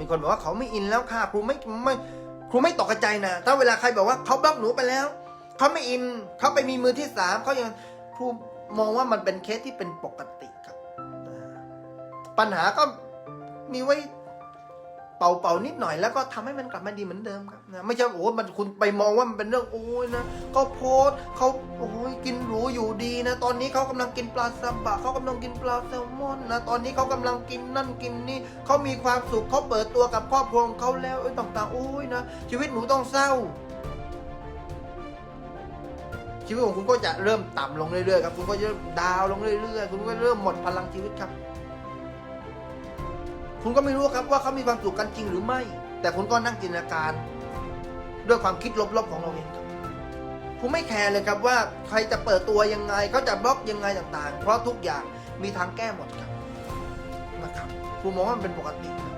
มีคนบอกว่าเขาไม่อินแล้วค่ะครูไม่ไม่ครูไม่ตกใจนะ ถ้าเวลาใครบอกว่าเขาบล็อกหนูไปแล้วเขาไม่อินเขาไปมีมือที่สามเขายังครูมองว่ามันเป็นเคสที่เป็นปกติครับปัญหาก็มีไว้ เป่าเป่าๆนิดหน่อยแล้วก็ทำให้มันกลับมาดีเหมือนเดิมครับนะไม่ใช่โอ้โหมันคุณไปมองว่ามันเป็นเรื่องโอ้ยนะเขาโพสเขาโอ้ยกินหรูอยู่ดีนะ ตอนนี้เขากำลังกินปลาซาบะเขากำลังกินปลาแซลมอนนะตอนนี้เขากำลังกินนั่นกินนี่เขามีความสุขเขาเปิดตัวกับครอบครัวของเขาแล้วเอ้ยต่างๆโอ้ยนะชีวิตหนูต้องเศร้าชีวิตของคุณก็จะเริ่มต่ำลงเรื่อยๆครับ คุณก็จะดาวลงเรื่อยๆ คุณก็เริ่มหมดพลังชีวิตครับ คุณก็ไม่รู้ครับว่าเขามีความสุขกันจริงหรือไม่ แต่คุณก็นั่งจินตนาการ ด้วยความคิดลบๆของเราเองครับคุณไม่แคร์เลยครับว่าใครจะเปิดตัวยังไงเขาจะบล็อกยังไงต่างๆ เพราะทุกอย่างมีทางแก้หมดครับนะครับคุณมองว่ามันเป็นปกติครับ